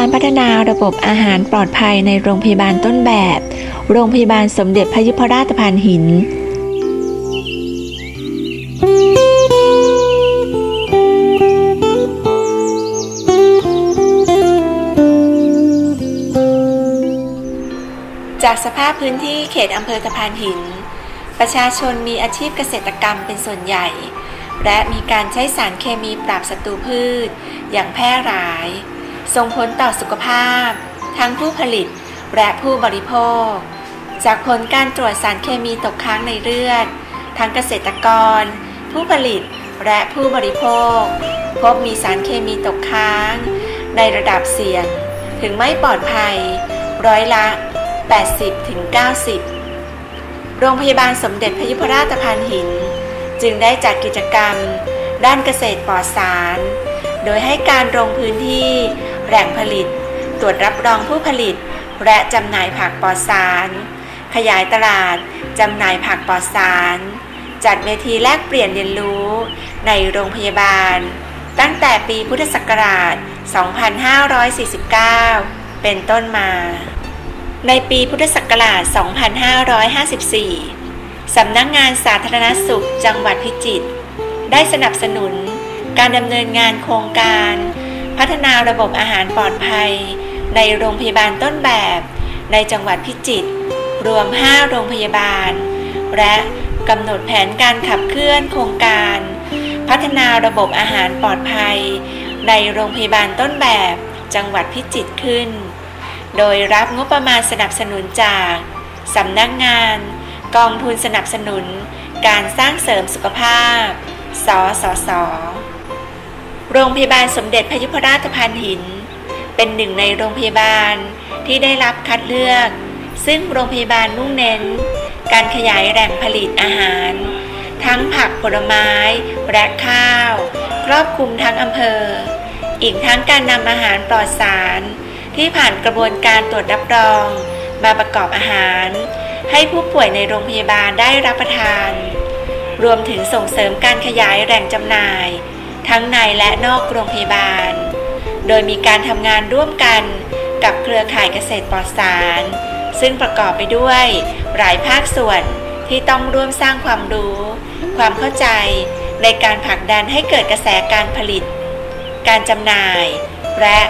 การพัฒนาระบบอาหารปลอดภัยในโรงพยาบาลต้นแบบ โรงพยาบาลสมเด็จพระยุพราชพานหิน จากสภาพพื้นที่เขตอำเภอตะพานหิน ประชาชนมีอาชีพเกษตรกรรมเป็นส่วนใหญ่ และมีการใช้สารเคมีปราบศัตรูพืช อย่างแพร่หลาย ส่งผลต่อสุขภาพ ทั้งผู้ผลิตและผู้บริโภค จากผลการตรวจสารเคมีตกค้างในเลือด ทั้งเกษตรกร ผู้ผลิตและผู้บริโภค พบมีสารเคมีตกค้าง ในระดับเสี่ยง ถึงไม่ปลอดภัย ร้อยละ 80-90โรงพยาบาลสมเด็จพยุพราชพานหิน จึงได้จัดกิจกรรม ด้านเกษตรปลอดสาร โดยให้การลงพื้นที่ แหล่งผลิต ตรวจรับรองผู้ผลิต และจำหน่ายผักปลอดสาร ขยายตลาด จำหน่ายผักปลอดสาร จัดเวทีแลกเปลี่ยนเรียนรู้ ในโรงพยาบาล ตั้งแต่ปีพุทธศักราช 2549 เป็นต้นมา ในปีพุทธศักราช 2554 สำนักงงานสาธารณสุขจังหวัดพิจิตรได้สนับสนุนการดำเนินงานโครงการ พัฒนาระบบอาหารปลอดภัย ในโรงพยาบาลต้นแบบ ในจังหวัดพิจิตรรวม 5 โรงพยาบาล และกำหนดแผนการขับเคลื่อนโครงการ พัฒนาระบบอาหารปลอดภัย ในโรงพยาบาลต้นแบบจังหวัดพิจิตรขึ้น โดยรับงบประมาณสนับสนุนจากสำนักงาน กองทุนสนับสนุน การสร้างเสริมสุขภาพ สสส โรงพยาบาลสมเด็จพยุพราชพานหิน เป็นหนึ่งในโรงพยาบาลที่ได้รับคัดเลือก ซึ่งโรงพยาบาลมุ่งเน้น การขยายแหล่งผลิตอาหาร ทั้งผักผลไม้ และข้าว ครอบคลุมทั้งอำเภอ อีกทั้งการนำอาหารปลอดสาร ที่ผ่านกระบวนการตรวจรับรอง มาประกอบอาหาร ให้ผู้ป่วยในโรงพยาบาลได้รับประทาน รวมถึงส่งเสริมการขยายแหล่งจำหน่าย ทั้งในและนอกโรงพยาบาล โดยมีการทำงานร่วมกันกับเครือข่ายเกษตรปลอดสาร ซึ่งประกอบไปด้วยหลายภาคส่วนที่ต้องร่วมสร้างความรู้ ความเข้าใจในการผลักดันให้เกิดกระแสการผลิต การจำหน่าย และ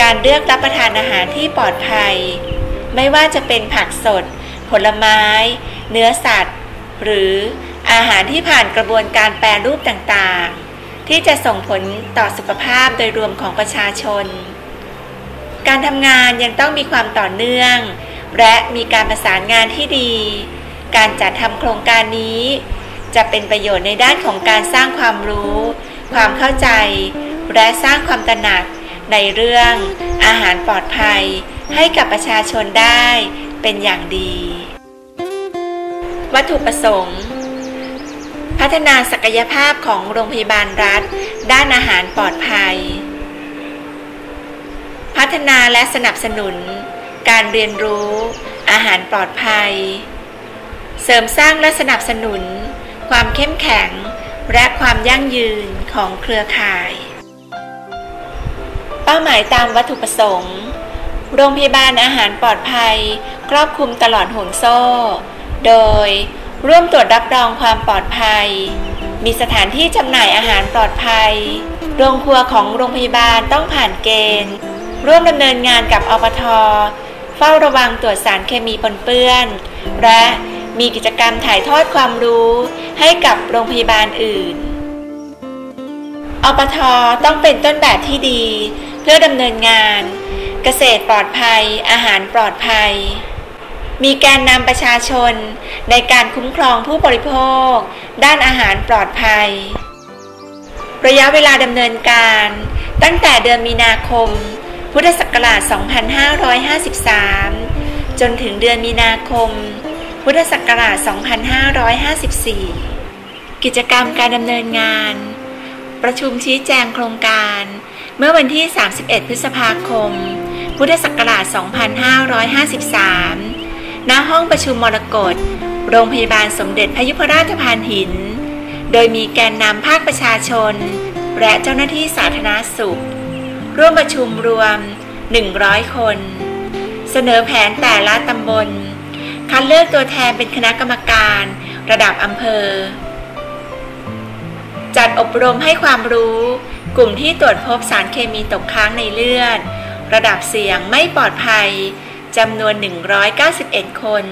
การเลือกรับประทานอาหารที่ปลอดภัย ไม่ว่าจะเป็นผักสด ผลไม้ เนื้อสัตว์ หรืออาหารที่ผ่านกระบวนการแปรรูปต่างๆ ที่จะส่งผลต่อสุขภาพโดยรวมของประชาชน การทำงานยังต้องมีความต่อเนื่อง และมีการประสานงานที่ดี การจัดทำโครงการนี้ จะเป็นประโยชน์ในด้านของการสร้างความรู้ ความเข้าใจ และสร้างความตระหนักในเรื่องอาหารปลอดภัยให้กับประชาชนได้เป็นอย่างดี วัตถุประสงค์ พัฒนาศักยภาพของโรงพยาบาลรัฐ ด้านอาหารปลอดภัย พัฒนาและสนับสนุน การเรียนรู้ อาหารปลอดภัย เสริมสร้างและสนับสนุน ความเข้มแข็งและความยั่งยืนของเครือข่าย เป้าหมายตามวัตถุประสงค์ โรงพยาบาลอาหารปลอดภัย ครอบคลุมตลอดห่วงโซ่ โดย ร่วมตรวจรับรองความปลอดภัย มีสถานที่จำหน่ายอาหารปลอดภัย โรงครัวของโรงพยาบาลต้องผ่านเกณฑ์ ร่วมดำเนินงานกับอปท เฝ้าระวังตรวจสารเคมีปนเปื้อน และมีกิจกรรมถ่ายทอดความรู้ให้กับโรงพยาบาลอื่น อปทต้องเป็นต้นแบบที่ดี เพื่อดำเนินงาน เกษตรปลอดภัย อาหารปลอดภัย มีแกนนำประชาชน ในการคุ้มครองผู้บริโภค ด้านอาหารปลอดภัย ระยะเวลาดำเนินการ ตั้งแต่เดือนมีนาคม พุทธศักราช 2553 จนถึงเดือนมีนาคม พุทธศักราช 2554 กิจกรรมการดำเนินงาน ประชุมชี้แจงโครงการ เมื่อวันที่ 31 พฤษภาคม พุทธศักราช 2553 ณห้องประชุมมรกตโรงพยาบาลสมเด็จพยุพราชพานหิน โดยมีแกนนำภาคประชาชน และเจ้าหน้าที่สาธารณสุข ร่วมประชุมรวม 100 คน เสนอแผนแต่ละตำบล คัดเลือกตัวแทนเป็นคณะกรรมการระดับอำเภอ จัดอบรมให้ความรู้ กลุ่มที่ตรวจพบสารเคมีตกค้างในเลือด ระดับเสี่ยงไม่ปลอดภัย จำนวน 191 คน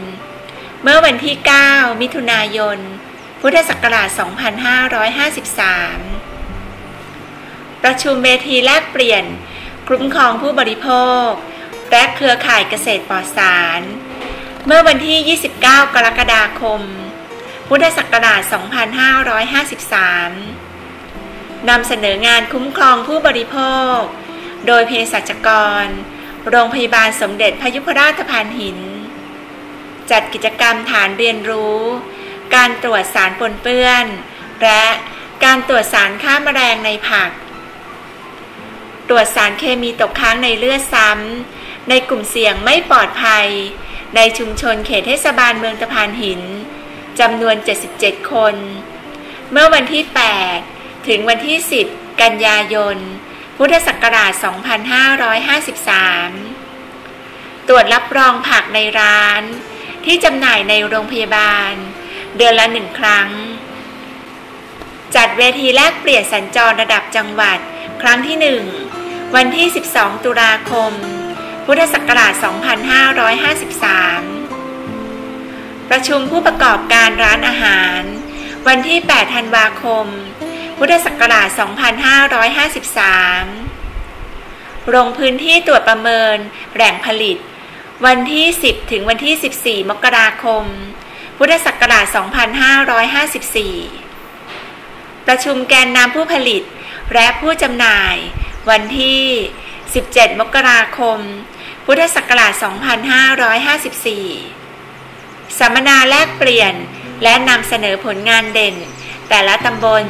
เมื่อวันที่ 9 มิถุนายน พุทธศักราช 2553 ประชุมเวทีแลกเปลี่ยนคุ้มครองผู้บริโภค และเครือข่ายเกษตรปลอดสาร เมื่อวันที่ 29 กรกฎาคม พุทธศักราช 2553 นำเสนองานคุ้มครองผู้บริโภค โดยเภสัชกร โรงพยาบาลสมเด็จพยุพราชพานหิน จัดกิจกรรมฐานเรียนรู้ การตรวจสารปนเปื้อน และการตรวจสารฆ่ามาแมลงในผัก ตรวจสารเคมีตกค้างในเลือดซ้ำ ในกลุ่มเสี่ยงไม่ปลอดภัย ในชุมชนเขตเทศบาลเมืองตะพานหินจำนวน 77 คน เมื่อวันที่ 8 ถึงวันที่ 10 กันยายน พุทธศักราช 2553 ตรวจรับรองผักในร้าน ที่จำหน่ายในโรงพยาบาล เดือนละหนึ่งครั้ง จัดเวทีแลกเปลี่ยนสัญจรระดับจังหวัด ครั้งที่1วันที่ 12 ตุลาคม พุทธศักราช 2553 ประชุมผู้ประกอบการร้านอาหาร วันที่ 8 ธันวาคม พุทธศักราช 2553 ลงพื้นที่ตรวจประเมินแหล่งผลิต วันที่ 10 ถึงวันที่ 14 มกราคม พุทธศักราช 2554 ประชุมแกนนำผู้ผลิตและผู้จำหน่าย วันที่ 17 มกราคม พุทธศักราช 2554 สัมมนาแลกเปลี่ยนและนำเสนอผลงานเด่น แต่ละตำบล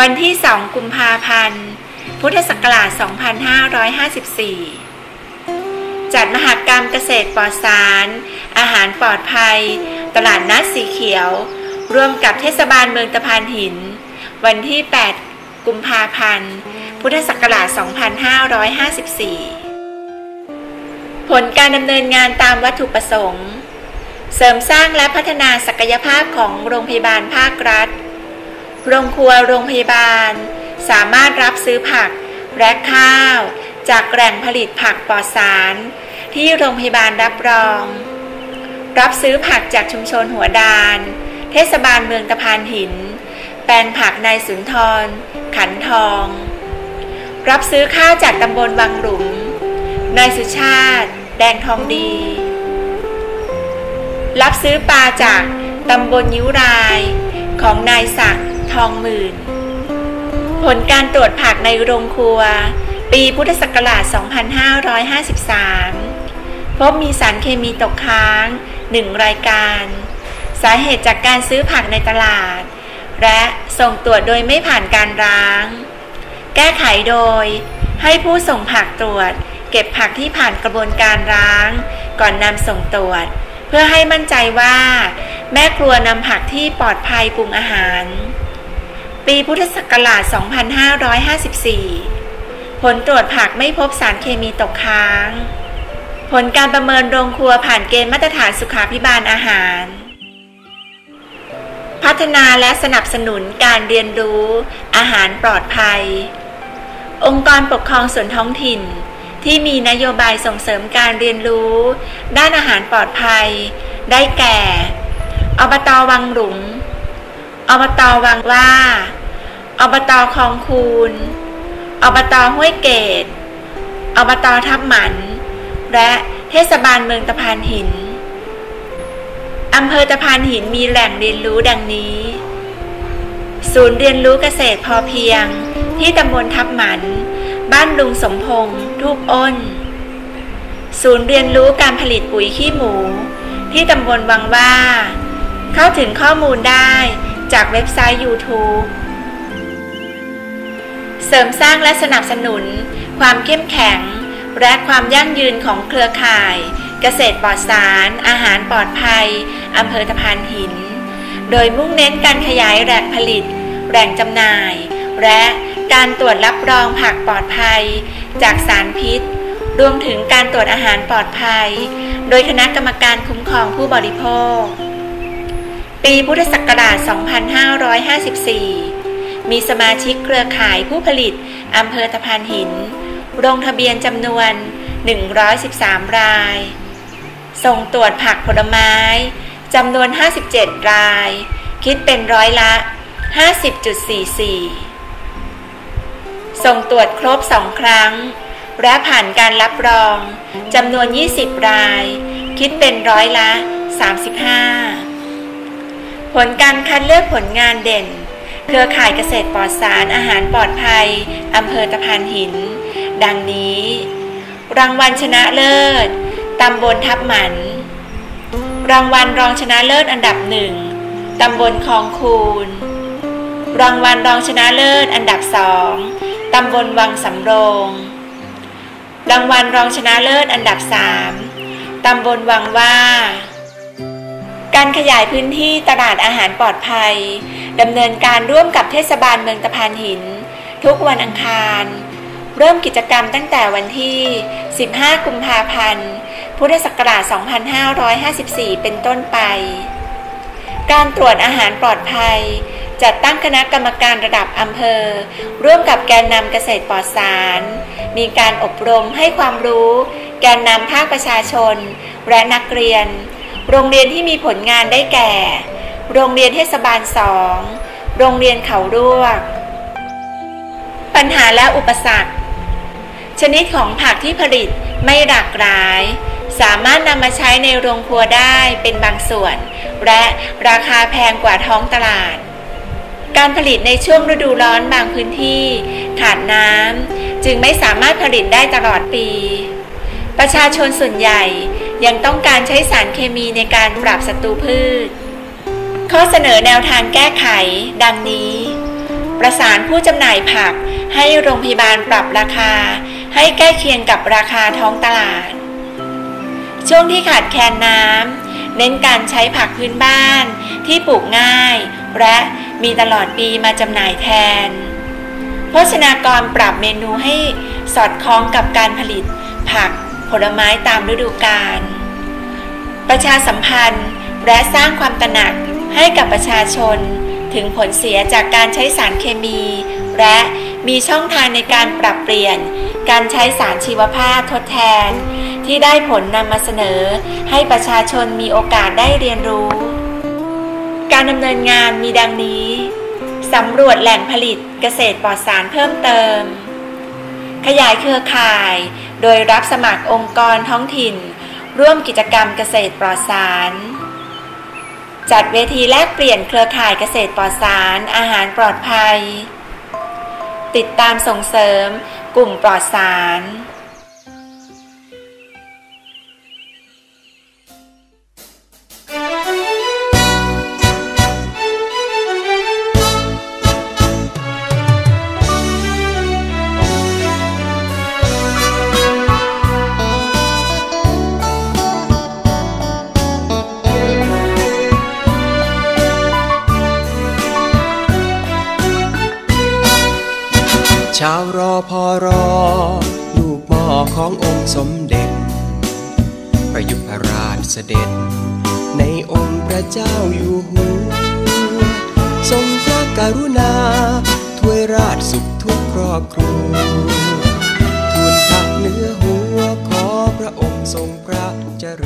วันที่2กุมภาพันธ์ พุทธศักราช 2554 จัดมหากรรมเกษตรปลอดสาร อาหารปลอดภัย ตลาดนัดสีเขียว ร่วมกับเทศบาลเมืองตะพานหิน วันที่ 8 กุมภาพันธ์ พุทธศักราช 2554 ผลการดำเนินงานตามวัตถุประสงค์ เสริมสร้างและพัฒนาศักยภาพของโรงพยาบาลภาครัฐ โรงครัวโรงพยาบาล สามารถรับซื้อผักและข้าว จากแหล่งผลิตผักปลอดสาร ที่โรงพยาบาลรับรอง รับซื้อผักจากชุมชนหัวดาน เทศบาลเมืองตะพานหิน แปลงผักในสุนทร ขันทอง รับซื้อข้าวจากตำบลวังหลุมนายสุชาติ แดงทองดี รับซื้อปลาจากตำบลยิ้วราย ของนายศักดิ์ ทองหมื่น ผลการตรวจผักในโรงครัว ปีพุทธศักราช 2553 พบมีสารเคมีตกค้างหนึ่งรายการ สาเหตุจากการซื้อผักในตลาด และส่งตรวจโดยไม่ผ่านการร้าง แก้ไขโดย ให้ผู้ส่งผักตรวจ เก็บผักที่ผ่านกระบวนการร้าง ก่อนนำส่งตรวจเพื่อให้มั่นใจว่า แม่ครัวนำผักที่ปลอดภัยปรุงอาหาร ปีพุทธศักราช 2554 ผลตรวจผักไม่พบสารเคมีตกค้าง ผลการประเมินโรงครัวผ่านเกณฑ์มาตรฐานสุขาพิบาลอาหาร พัฒนาและสนับสนุนการเรียนรู้อาหารปลอดภัย องค์กรปกครองส่วนท้องถิ่นที่มีนโยบายส่งเสริมการเรียนรู้ ด้านอาหารปลอดภัย ได้แก่ อบตวังหลุม อบตวังว่า อบตคลองคูน อบตห้วยเกต อบตทับหมัน และเทศบาลเมืองตะพานหิน อำเภอตะพานหินมีแหล่งเรียนรู้ดังนี้ ศูนย์เรียนรู้เกษตรพอเพียง ที่ตำบลทับหมัน บ้านลุงสมพงษ์ทูกอ้น ศูนย์เรียนรู้การผลิตปุ๋ยขี้หมู ที่ตำบลวังว่า เข้าถึงข้อมูลได้ จากเว็บไซต์ YouTube เสริมสร้างและสนับสนุน ความเข้มแข็ง และความยั่งยืนของเครือข่าย เกษตรปลอดสาร อาหารปลอดภัยอำเภอตะพานหิน โดยมุ่งเน้นการขยายแหล่งผลิต แหล่งจำหน่าย และการตรวจรับรองผักปลอดภัย จากสารพิษ รวมถึงการตรวจอาหารปลอดภัย โดยคณะกรรมการคุ้มครองผู้บริโภค ปีพุทธศักราช 2554 มีสมาชิกเครือข่ายผู้ผลิตอำเภอตะพานหิน ลงทะเบียนจำนวน 113 ราย ส่งตรวจผักผลไม้จำนวน 57 ราย คิดเป็นร้อยละ 50.44 ส่งตรวจครบสองครั้ง และผ่านการรับรองจำนวน 20 ราย คิดเป็นร้อยละ 35 ผลการคัดเลือกผลงานเด่น เครือข่ายเกษตรปลอดสารอาหารปลอดภัยอำเภอตะพานหิน ดังนี้ รางวัลชนะเลิศตำบลทับหมัน รางวัลรองชนะเลิศอันดับหนึ่งตำบลคลองคูนรางวัลรองชนะเลิศอันดับสองตำบลวังสำโรง รางวัลรองชนะเลิศอันดับสามตำบลวังว่า การขยายพื้นที่ตลาดอาหารปลอดภัยดำเนินการร่วมกับเทศบาลเมืองตะพานหิน ทุกวันอังคาร เริ่มกิจกรรมตั้งแต่วันที่ 15 กุมภาพันธ์ พุทธศักราช 2554 เป็นต้นไป การตรวจอาหารปลอดภัย จัดตั้งคณะกรรมการระดับอำเภอ ร่วมกับแกนนำเกษตรปลอดสาร มีการอบรมให้ความรู้ แกนนำภาคประชาชน และนักเรียน โรงเรียนที่มีผลงานได้แก่ โรงเรียนเทศบาลสอง โรงเรียนเขารวก ปัญหาและอุปสรรค ชนิดของผักที่ผลิตไม่หลากหลาย สามารถนำมาใช้ในโรงครัวได้เป็นบางส่วน และราคาแพงกว่าท้องตลาด การผลิตในช่วงฤดูร้อนบางพื้นที่ ขาดน้ำจึงไม่สามารถผลิตได้ตลอดปี ประชาชนส่วนใหญ่ ยังต้องการใช้สารเคมีในการปรับศัตรูพืช ข้อเสนอแนวทางแก้ไข ดังนี้ ประสานผู้จำหน่ายผักให้โรงพยาบาลปรับราคา ให้ใกล้เคียงกับราคาท้องตลาด ช่วงที่ขาดแคลนน้ำเน้นการใช้ผักพื้นบ้านที่ปลูกง่าย และมีตลอดปีมาจำหน่ายแทนโภชนากรปรับเมนูให้สอดคล้องกับการผลิตผัก ผลไม้ตามฤดูกาล ประชาสัมพันธ์และสร้างความตระหนักให้กับประชาชน ถึงผลเสียจากการใช้สารเคมี และมีช่องทางในการปรับเปลี่ยน การใช้สารชีวภาพทดแทน ที่ได้ผลนำมาเสนอ ให้ประชาชนมีโอกาสได้เรียนรู้ การดำเนินงานมีดังนี้สำรวจแหล่งผลิตเกษตรปลอดสารเพิ่มเติม ขยายเครือข่าย โดยรับสมัครองค์กรท้องถิ่น ร่วมกิจกรรมเกษตรปลอดสาร จัดเวทีแลกเปลี่ยนเครือข่ายเกษตรปลอดสาร อาหารปลอดภัย ติดตามส่งเสริม กลุ่มปลอดสาร ชาวรอพอรอ ลูกหม่อขององค์สมเด็จ ประยุพรราชเสด็จ ในองค์พระเจ้าอยู่หัวทรงพระกรุณาถ้วยราชสุขทุกครอบครัวทูลทักเนื้อหัวขอพระองค์ทรงพระเจร